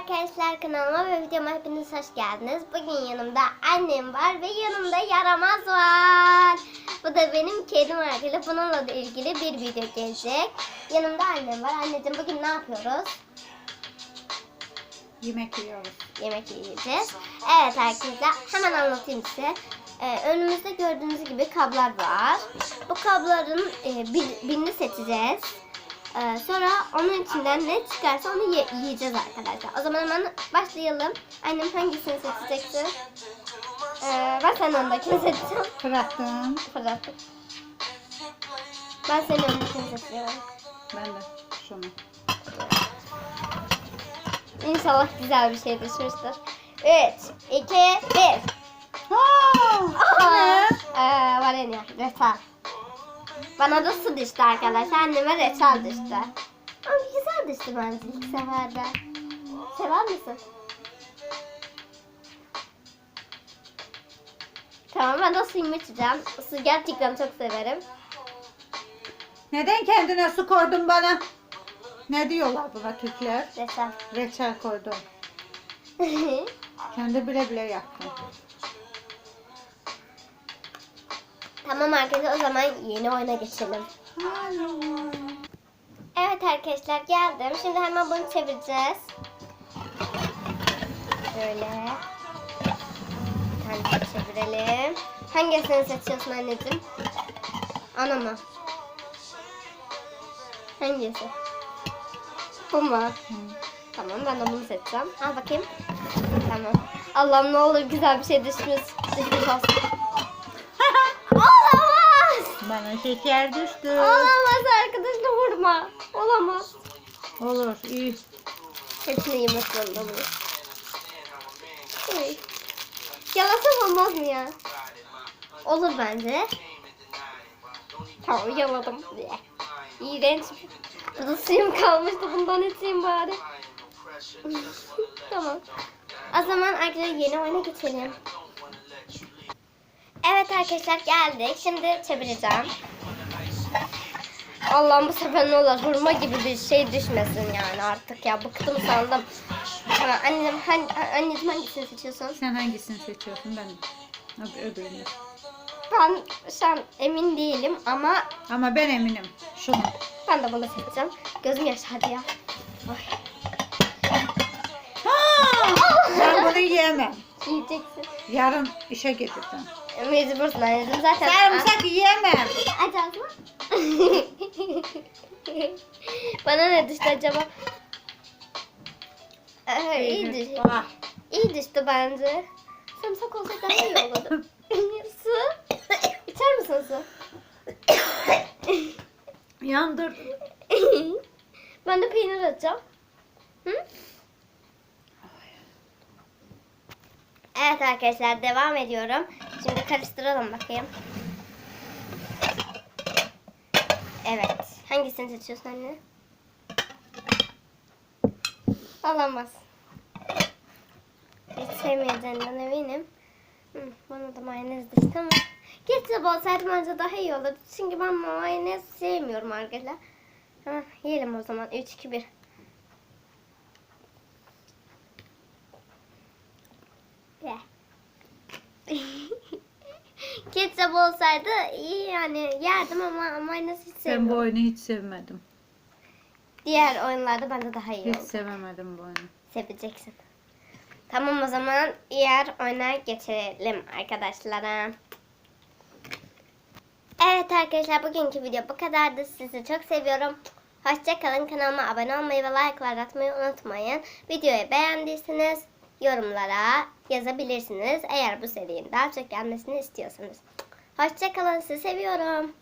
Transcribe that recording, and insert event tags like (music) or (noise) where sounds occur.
arkadaşlar kanalıma ve videoma hepiniz hoş geldiniz. Bugün yanımda annem var ve yanımda yaramaz var. Bu da benim kedim arkadaşlar. Bununla da ilgili bir video gelecek. Yanımda annem var. Anneciğim bugün ne yapıyoruz? Yemek yiyoruz. Yemek yiyeceğiz. Evet arkadaşlar hemen anlatayım size. Ee, önümüzde gördüğünüz gibi kablar var. Bu kabların e, bir, birini seçeceğiz. Ee, sonra onun içinden ne çıkarsa onu ye- yiyeceğiz arkadaşlar. O zaman hemen başlayalım. Annem hangisini seçecekti? Ee, ben senin önündekini seçeceğim. Bıraktım. Fırlattım. Ben senin önündekini seçiyorum. Ben de şunu. İnşallah güzel bir şey düşmüştür. 3, 2, 1. Aa, var ya reçel. Bana da su düştü arkadaşlar. Anneme reçel düştü. Ama güzel düştü bence ilk seferde. Sever misin? Tamam ben de suyumu içeceğim. Su gerçekten çok severim. Neden kendine su koydun bana? Ne diyorlar buna Türkler? Reçel. Reçel koydum. (laughs) Kendi bile bile yaptım. Tamam arkadaşlar o zaman yeni oyuna geçelim. Evet arkadaşlar geldim. Şimdi hemen bunu çevireceğiz. Böyle. Bir tane çevirelim. Hangisini seçiyorsun anneciğim? Ana mı? Hangisi? Bu mu? Tamam ben de bunu seçeceğim. Al bakayım. Tamam. Allah'ım ne olur güzel bir şey düşmüş. Düşmüş olsun. Bana şeker düştü. Olamaz arkadaşlar vurma. Olamaz. Olur iyi. Hepsini yemek zorunda bunu. Uy. Yalasam olmaz mı ya? Olur bence. Tamam yaladım. İğrenç. Burada suyum kalmıştı. Bundan içeyim bari. (laughs) tamam. O zaman arkadaşlar yeni oyuna geçelim. Arkadaşlar geldik. Şimdi çevireceğim. Allah'ım bu sefer ne olur hurma gibi bir şey düşmesin yani artık ya bıktım sandım. Ha, annem, han, anneciğim hangisini seçiyorsun? Sen hangisini seçiyorsun ben öbürünü. Ben şu an emin değilim ama Ama ben eminim. Şunu. ben de bunu seçeceğim. Gözüm yaşardı ya. Ay, Ha! Ben bunu yiyemem. yiyeceksin. Yarın işe getirdim. Mecbursun anneciğim zaten. Sarımsak yiyemem. Aç ağzını. (laughs) Bana ne düştü acaba? Ee, iyi düştü. Ah, İyi düştü bence. Sarımsak olsa daha iyi olurdu. (laughs) su. İçer misin su? Yandır. (laughs) ben de peynir atacağım. Hı? Evet arkadaşlar devam ediyorum. Şimdi karıştıralım bakayım. Evet. Hangisini seçiyorsun anne? Olamaz. Hiç sevmeyeceğinden eminim. Hı, bana da mayonez düştü ama ketçap olsaydı bence daha iyi olurdu. Çünkü ben mayonez sevmiyorum arkadaşlar. Tamam yiyelim o zaman. 3, 2, 1. (laughs) ketçap olsaydı iyi yani yerdim ama mayonez hiç Ben bu sevmiyorum. oyunu hiç sevmedim. Diğer oyunlarda bence daha iyi Hiç oldu. sevemedim bu oyunu. Seveceksin. Tamam o zaman diğer oyuna geçelim arkadaşlara. Evet arkadaşlar bugünkü video bu kadardı. Sizi çok seviyorum. Hoşçakalın. Kanalıma abone olmayı ve like'lar atmayı unutmayın. Videoyu beğendiyseniz yorumlara yazabilirsiniz. Eğer bu serinin daha çok gelmesini istiyorsanız. Hoşçakalın. Sizi seviyorum.